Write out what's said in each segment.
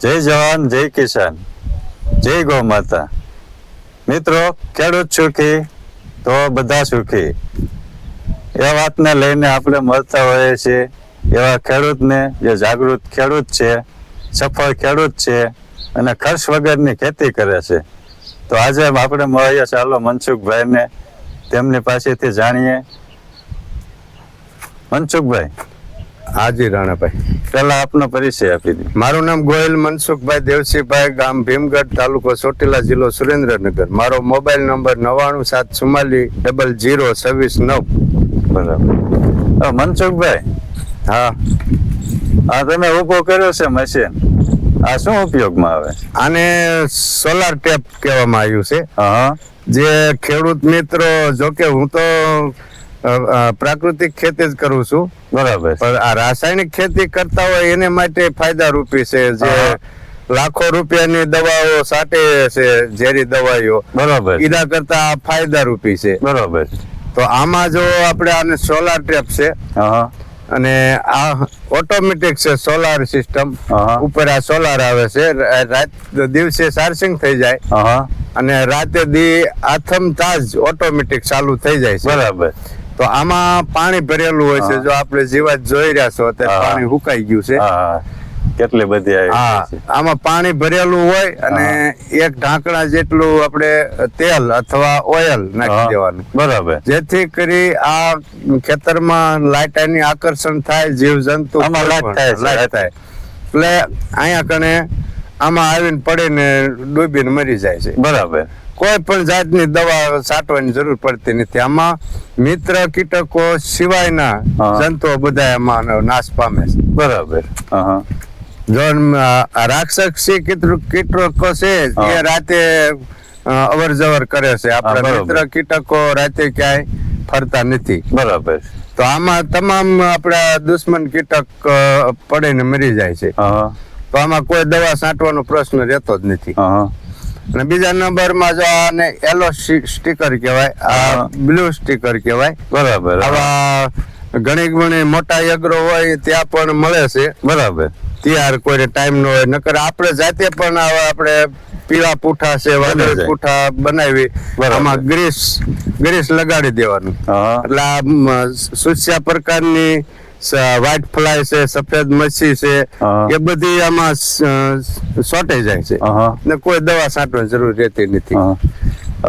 જય જવાન, જય કિસાન, જય ગૌ માતા મિત્રો, ખેડૂત સુખી, તો બધા સુખી. એ વાતને લઈને આપણે મળતા હોઈએ છીએ. એવા ખેડૂતને જે જાગૃત ખેડૂત છે, સફળ ખેડૂત છે અને ખર્ચ વગરની ખેતી કરે છે. તો આજે આપણે મળીએ ચાલો, મનસુખભાઈને તેમની પાસેથી જાણીએ. મનસુખભાઈ. હાજી રાણાભાઈ. પહેલા આપનો પરિચય આપી દે. મારું નામ ગોયલ મનસુખભાઈ દેવસીભાઈ ગામ ભીમગઢ તાલુકો ચોટીલા જિલ્લો સુરેન્દ્રનગર. મારો મોબાઈલ નંબર નવ્વાણું સાત ચુમ્માલી ડબલ જીરો છવ્વીસ નવ. બરાબર. મનસુખભાઈ? હા. હા તમે ઊભો કર્યો છે મશીન આ શું ઉપયોગમાં આવે? આને સોલાર ટેપ કહેવામાં આવ્યું છે. હા. જે ખેડૂત મિત્રો જોકે હું તો પ્રાકૃતિક ખેતી જ કરું છું. બરાબર. પણ આ રાસાયણિક ખેતી કરતા હોય એને માટે ફાયદારૂપી છે. જે લાખો રૂપિયાની દવાઓ સાટે છે ઝેરી દવાઈઓ. બરાબર. એના કરતા આ ફાયદારૂપી છે. બરાબર. તો આમાં જો આપણે આને સોલાર ટેપ છે હા. અને આ ઓટોમેટિક છે સોલાર સિસ્ટમ. ઉપર આ સોલાર આવે છે. રાત દિવસે ચાર્જિંગ થઈ જાય. હા. અને રાતે દી આથમતા જ ઓટોમેટિક ચાલુ થઈ જાય છે. બરાબર. તો આમાં પાણી ભરેલું હોય છે જો આપણે જીવાત જોઈ રહ્યા છો તે પાણી હુકાઈ ગયું છે. કેટલી બધી હા આમાં પાણી ભરેલું હોય અને એક ઢાંકણા જેટલું આપણે તેલ અથવા ઓઇલ નાખી દેવાનું. બરાબર. જેથી કરી આ ખેતરમાં લાઇટ એની આકર્ષણ થાય જીવ જંતુ લાઇટ થાય. લાઇટ. થાય. એટલે અહીંયા કણે આમાં આવીને પડીને ડૂબીને મરી જાય છે. બરાબર. કોઈ પણ જાતની દવા સાટવાની જરૂર પડતી નથી. આમાં મિત્ર કીટકો સિવાયના જંતુઓ બધા એમાં નાશ પામે છે. બરાબર. જો રાક્ષક રાક્ષસી કીટકો છે એ રાતે અવર જવર કરે છે. આપણા મિત્ર કીટકો રાતે ક્યાંય ફરતા નથી. બરાબર. તો આમાં તમામ આપણા દુશ્મન કીટક પડે પડીને મરી જાય છે. તો આમાં કોઈ દવા છાંટવાનો પ્રશ્ન રહેતો જ નથી. હા. અને બીજા નંબરમાં જો આને યલો સ્ટીકર કહેવાય આ બ્લુ સ્ટીકર કહેવાય. બરાબર આવા ઘણી ઘણી મોટા યગ્રો હોય ત્યાં પણ મળે છે. બરાબર. ત્યાર કોઈને ટાઈમ ન હોય. નકર આપણે જાતે પણ આપણે પીળા પૂઠા છે વાદળી પૂઠા બનાવી આમાં ગ્રીસ ગ્રીસ લગાડી દેવાનું. એટલે આ સુસ્યા પ્રકારની વ્હાઇટ ફ્લાય છે સફેદ મચ્છી છે એ બધી આમાં સોટે જાય છે. ને કોઈ દવા છાંટવાની જરૂર રહેતી નથી.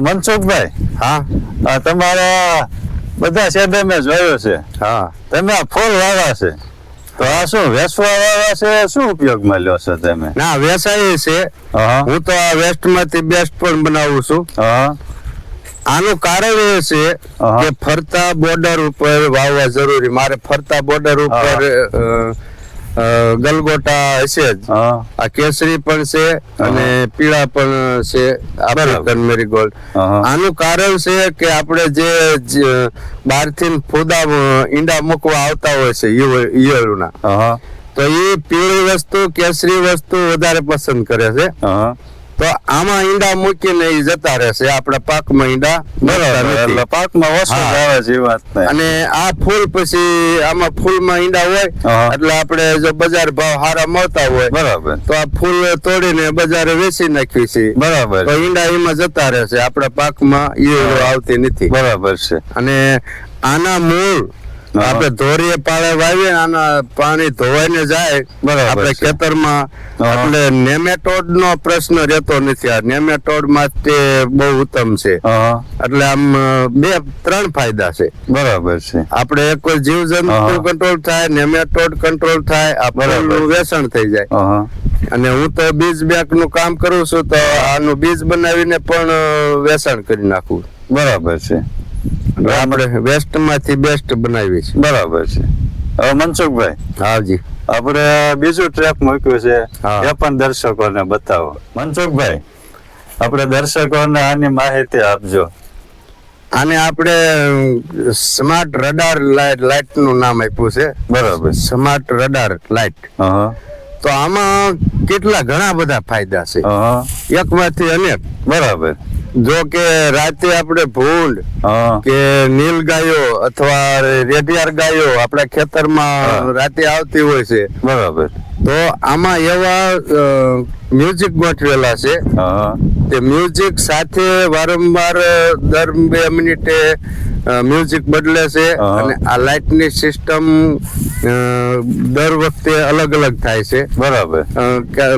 મનસુખભાઈ હા. તમારા બધા શેડે મેં જોયો છે. હા. તમે ફૂલ વાવા છે. તો આ શું વેસવા વાવા છે? શું ઉપયોગમાં લ્યો છો તમે? ના વેસાય છે. હું. તો આ વેસ્ટમાંથી બેસ્ટ પણ બનાવું છું. હા. આનું કારણ એ છે કે ફરતા બોર્ડર ઉપર વાવવા જરૂરી. મારે ફરતા બોર્ડર ઉપર ગલગોટા હશે જ. આ કેસરી પણ છે અને પીળા પણ છે. African marigold gold. આનું કારણ છે કે આપણે જે બહારથી ફૂદા ઈંડા મૂકવા આવતા હોય છે ઈયળ- ઈયળોના. તો એ પીળી વસ્તુ કેસરી વસ્તુ વધારે પસંદ કરે છે. તો આમાં ઈંડા મૂકીને એ જતા રહેશે. આપણા પાકમાં ઈંડા એટલે પાકમાં ઓછો આવે જીવાત નહીં અને આ ફૂલ પછી આમાં ફૂલમાં ઈંડા હોય એટલે આપણે જો બજાર ભાવ સારા મળતા હોય બરાબર. તો આ ફૂલ તોડીને બજારે વેચી નાખી છે બરાબર. તો ઈંડા એમાં જતા રહેશે. આપણા પાકમાં એ આવતી નથી. બરાબર છે. અને આના મૂળ. આપણે ધોરીએ પાળે વાવીએ આના પાણી ધોવાઈને જાય આપણે ખેતરમાં. એટલે નેમેટોડ નો પ્રશ્ન રહેતો નથી આ. નેમેટોડમાં તે બહુ ઉત્તમ છે. એટલે આમ બે ત્રણ ફાયદા છે. બરાબર છે. આપણે એક જીવ જંતુ કંટ્રોલ થાય નેમેટોડ કંટ્રોલ થાય આ વેસણ થઈ જાય. અને હું તો બીજ બેંકનું કામ કરું છું તો આનું બીજ બનાવીને પણ વેસણ વેચાણ કરી નાખું. બરાબર છે. આપણે વેસ્ટમાંથી બેસ્ટ બનાવીએ છીએ બરાબર છે. હવે મનસુખભાઈ. હાજી આપણે બીજું ટ્રેપ મૂક્યું છે. એ પણ દર્શકોને બતાવો. મનસુખભાઈ આપણે દર્શકોને આની માહિતી આપજો. આને આપણે સ્માર્ટ રડાર લાઇટ લાઇટનું નામ આપ્યું છે. બરાબર. સ્માર્ટ રડાર લાઇટ તો આમાં કેટલા ઘણા બધા ફાયદા છે? એક એકમાંથી અનેક. બરાબર. જો કે રાતે આપણે ભૂંડ કે નીલ ગાયો અથવા રેડિયાર ગાયો આપણા ખેતરમાં રાતે આવતી હોય છે. બરાબર. તો આમાં એવા મ્યુઝિક ગોઠવેલા છે. તે મ્યુઝિક સાથે વારંવાર દર બે મિનિટે મ્યુઝિક બદલે છે અને આ લાઇટની સિસ્ટમ દર વખતે અલગ અલગ થાય છે. બરાબર.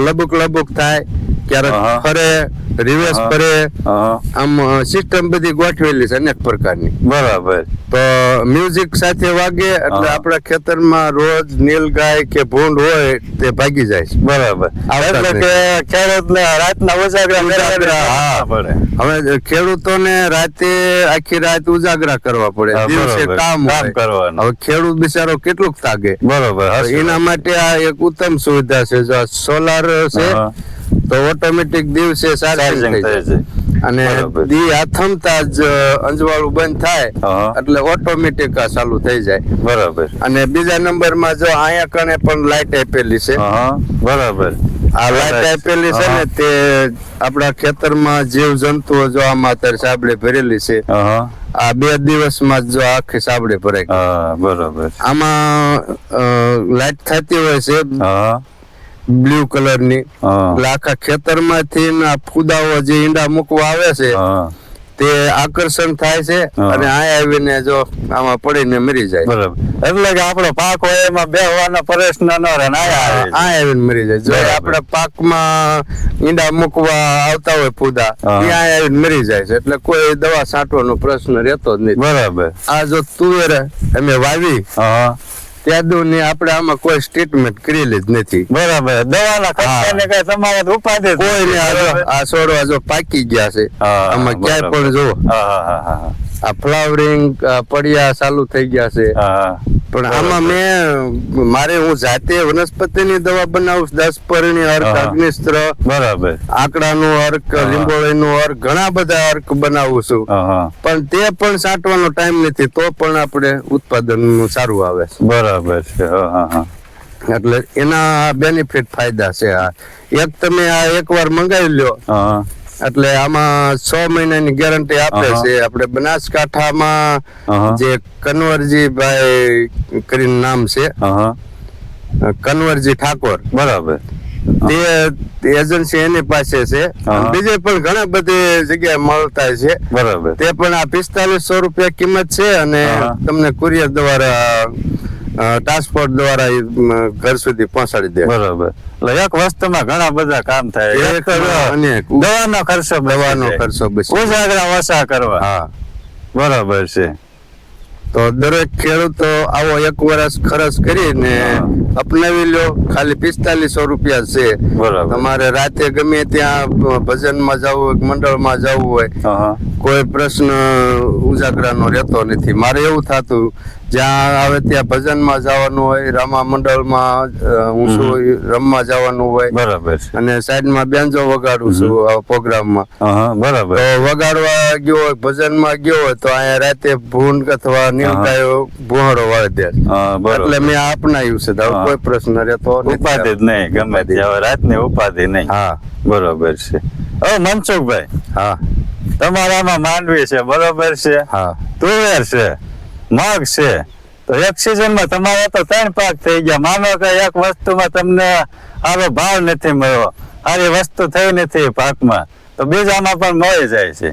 લબુક લબુક થાય. ક્યારેક ફરે રિવર્સ ફરે. આમ સિસ્ટમ બધી ગોઠવેલી છે અનેક પ્રકારની. બરાબર. તો મ્યુઝિક સાથે વાગે એટલે. આપણા ખેતરમાં રોજ નીલગાય કે ભૂંડ હોય તે ભાગી જાય છે. બરાબર. એટલે કે ખેડૂતને રાતના ઉજાગરા પડે. હવે ખેડૂતોને રાતે આખી રાત ઉજાગરા કરવા પડે. દિવસે કામ કામ કરવાનું. હવે ખેડૂત બિચારો કેટલુંક થાકે બરોબર એના માટે આ એક ઉત્તમ સુવિધા છે. જો સોલાર છે. તો ઓટોમેટિક દિવસે ચાર્જિંગ ચાર્જિંગ થઈ જાય. અને દી આથમતા જ અંજવાળું બંધ થાય એટલે ઓટોમેટિક આ ચાલુ થઈ જાય. બરાબર. અને બીજા નંબરમાં જો અહીંયા કણે પણ લાઈટ આપેલી છે. બરાબર. આ લાઈટ આપેલી છે ને તે આપણા ખેતરમાં જીવ જંતુઓ જો આમાં અત્યારે સાબડે ભરેલી છે આ બે દિવસમાં જ જો આખી સાબડે ભરાય બરાબર. આમાં લાઇટ થતી હોય છે. બ્લુ કલરની. ની એટલે આખા ખેતરમાંથી ફુદાઓ જે ઈંડા મૂકવા આવે છે તે આકર્ષણ થાય છે અને આ આવીને જો આમાં પડીને મરી જાય. બરાબર. એટલે કે આપણો પાક હોય એમાં બેહવાનો પ્રશ્ન ન રહે આ આવીને મરી જાય. જો આપણે પાકમાં ઈંડા મૂકવા આવતા હોય ફૂદા. ત્યાં આવીને મરી જાય છે. એટલે કોઈ દવા છાંટવાનો પ્રશ્ન રહેતો જ નહીં. બરાબર. આ જો તુવેર અમે વાવી હા ત્યાંની આપણે આમાં કોઈ સ્ટેટમેન્ટ કરેલી જ નથી. બરાબર. દવાના ખર્ચાને કઈ તમારે ઉપાધિ કોઈ નથી. ને આ છોડવા જો પાકી ગયા છે. આમાં ક્યાંય પણ જો. આ ફ્લાવરિંગ પડિયા ચાલુ થઈ ગયા છે. પણ આમાં મેં મારે હું જાતે વનસ્પતિની દવા બનાવું છું. દસ પરણી અર્ક. અગ્નિસ્ત્ર બરાબર. આંકડાનું અર્ક. લીંબોળીનું અર્ક ઘણા બધા અર્ક બનાવું છું. પણ તે પણ સાંટવાનો ટાઈમ નથી તો પણ આપણે ઉત્પાદન સારું આવે છે. બરાબર છે એટલે એના બેનિફિટ ફાયદા છે આ. એક તમે આ એકવાર મંગાવી લ્યો. હા. એટલે આમાં છ મહિનાની ગેરંટી આપે છે. આપણે બનાસકાંઠામાં જે કનવરજીભાઈ કરીને નામ છે કનવરજી ઠાકોર. બરાબર. તે એજન્સી એની પાસે છે. બીજે પણ ઘણા બધી જગ્યાએ મળતા છે. બરાબર. તે પણ આ પિસ્તાલીસો રૂપિયા કિંમત છે અને તમને કુરિયર દ્વારા ટ્રાન્સપોર્ટ દ્વારા ઘર સુધી પહોંચાડી દે. બરાબર. એક વસ્તુમાં ઘણા બધા કામ થાય. એક. દવાનો ખર્ચો દવાનો ખર્ચો. ઉજાગરા ઓછા કરવા. હા. બરાબર છે. તો દરેક ખેડૂતો આવો એક વર્ષ ખર્ચ કરીને અપનાવી લ્યો ખાલી પિસ્તાલીસો રૂપિયા છે. બરાબર. તમારે રાતે ગમે ત્યાં ભજનમાં જવું હોય મંડળમાં જવું હોય કોઈ પ્રશ્ન ઉજાગરાનો રહેતો નથી. મારે એવું થતું જ્યાં આવે ત્યાં ભજનમાં જવાનું હોય રામા મંડળમાં હું શું રમવા જવાનું હોય. બરાબર અને સાઈડમાં બેન્જો વગાડું છું આ પ્રોગ્રામમાં. બરાબર. તો વગાડવા ગયો હોય ભજનમાં ગયો હોય તો અહીંયા રાતે ભૂન અથવા નીલગાયો ભૂહારો વાળી દે. એટલે મેં અપનાવ્યું છે. તો કોઈ પ્રશ્ન રહેતો. ઉપાધિ જ નહીં ગમે તે. હવે રાતની ઉપાધિ નહીં. હા. બરોબર છે. ઓ મનસુખભાઈ હા. તમારામાં માંડવી છે બરોબર છે? હા. તુવેર છે મગ છે. તો એક સિઝનમાં તમારા તો ત્રણ પાક થઈ ગયા. માનો કે એક વસ્તુમાં તમને સારો ભાવ નથી મળ્યો. સારી વસ્તુ થઈ નથી પાકમાં. તો બીજામાં પણ મળી જાય છે.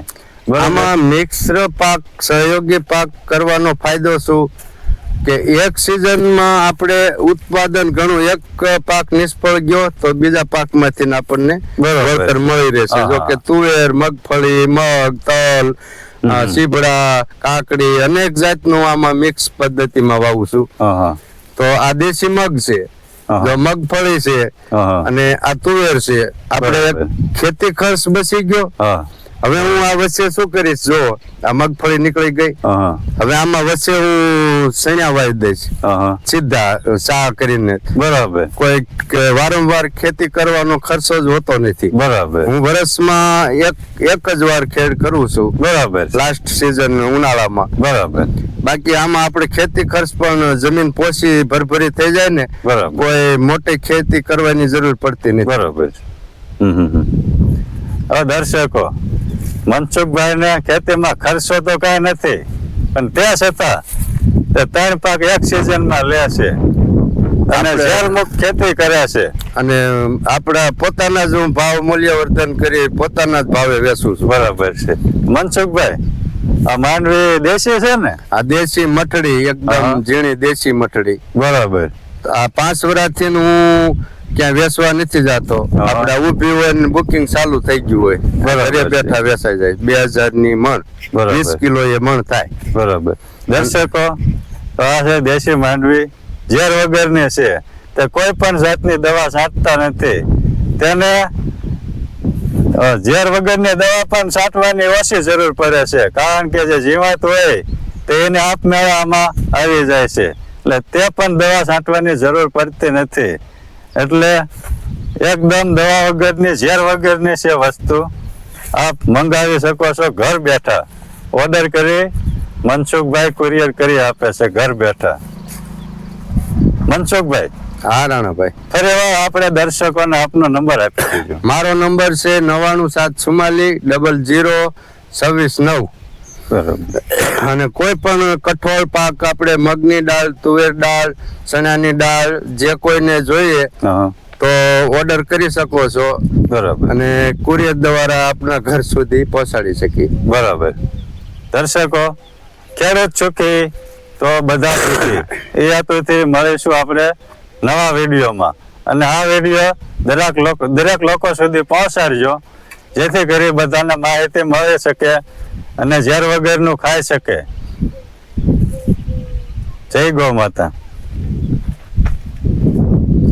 આમાં મિક્સ પાક સહયોગી પાક કરવાનો ફાયદો શું? કે એક સિઝનમાં આપણે ઉત્પાદન ઘણું એક પાક નિષ્ફળ ગયો તો બીજા પાકમાંથી આપણને વળતર મળી રહેશે. જો કે તુવેર મગફળી મગ તલ સીભડા કાકડી અનેક જાતનું આમાં મિક્સ પદ્ધતિમાં વાવું છું. તો આ દેશી મગ છે. જો મગફળી છે. અને આ તુવેર છે. આપણે ખેતી ખર્ચ બચી ગયો. હવે હું આ વચ્ચે શું કરીશ? જો આ મગફળી નીકળી ગઈ. હવે આમાં વચ્ચે હું સણ્યા વાવી દઈશ. સીધા સા કરીને. બરાબર. કોઈ કે વારંવાર ખેતી કરવાનો ખર્ચો જ હોતો નથી. બરાબર. હું વર્ષમાં એક એક જ વાર ખેડ કરું છું. બરાબર. લાસ્ટ સિઝન ઉનાળામાં. બરાબર. બાકી આમાં આપણે ખેતી ખર્ચ પણ જમીન પોષી ભરભરી થઈ જાય ને બરાબર. કોઈ મોટી ખેતી કરવાની જરૂર પડતી નથી. બરાબર. હમ હમ. દર્શકો મનસુખભાઈને ખેતીમાં ખર્ચો તો કઈ નથી પણ તે છતાં તે ત્રણ પાક એક સિઝનમાં લે છે. અને ઝેરમુક્ત ખેતી કરે છે. અને આપણા પોતાના જ હું ભાવ મૂલ્યવર્ધન કરી પોતાના જ ભાવે વેચું છું. બરાબર છે. મનસુખભાઈ આ માંડવી દેશી છે ને? આ દેશી મઠડી એકદમ ઝીણી દેશી મઠડી. બરાબર. આ પાંચ વર્ષથી હું ક્યાં વેચવા નથી જતો. આપડે ઊભી હોય ને બુકિંગ ચાલુ થઈ ગયું હોય. ઘરે બેઠા વેચાઈ જાય. બે હજારની મણ વીસ કિલો એ મણ થાય. બરાબર. દર્શકો આ છે દેશી માંડવી. ઝેર વગરની છે. તે કોઈ પણ જાતની દવા છાંટતા નથી. તેને ઝેર વગરની દવા પણ છાંટવાની ઓછી જરૂર પડે છે. કારણ કે જે જીવાત હોય તે એને આપમેળામાં આવી જાય છે. એટલે તે પણ દવા છાંટવાની જરૂર પડતી નથી. એટલે એકદમ દવા વગરની ઝેર વગરની છે વસ્તુ. આપ મંગાવી શકો છો ઘર બેઠા. ઓર્ડર કરી મનસુખભાઈ કુરિયર કરી આપે છે ઘર બેઠા. મનસુખભાઈ હા રાણાભાઈ. ફરી વાર આપણે દર્શકોને આપનો નંબર આપી દીધો. મારો નંબર છે નવાણું સાત ચુમ્માલીસ ડબલ જીરો છવ્વીસ નવ. અને કોઈ પણ કઠોળ પાક આપણે મગની દાળ તુવેર દાળ ચણાની દાળ જે કોઈને જોઈએ તો ઓર્ડર કરી શકો છો. બરાબર. અને કુરિયર દ્વારા આપણા ઘર સુધી પહોંચાડી શકીએ. બરાબર. દર્શકો ખેડૂત સુખી તો બધા એ હેતુથી મળીશું આપણે નવા વિડીયોમાં. અને આ વીડિયો દરેક લોકો દરેક લોકો સુધી પહોંચાડજો. જેથી કરી બધાને માહિતી મળી શકે. અને ઝેર વગરનું ખાઈ શકે. જય ગૌ માતા.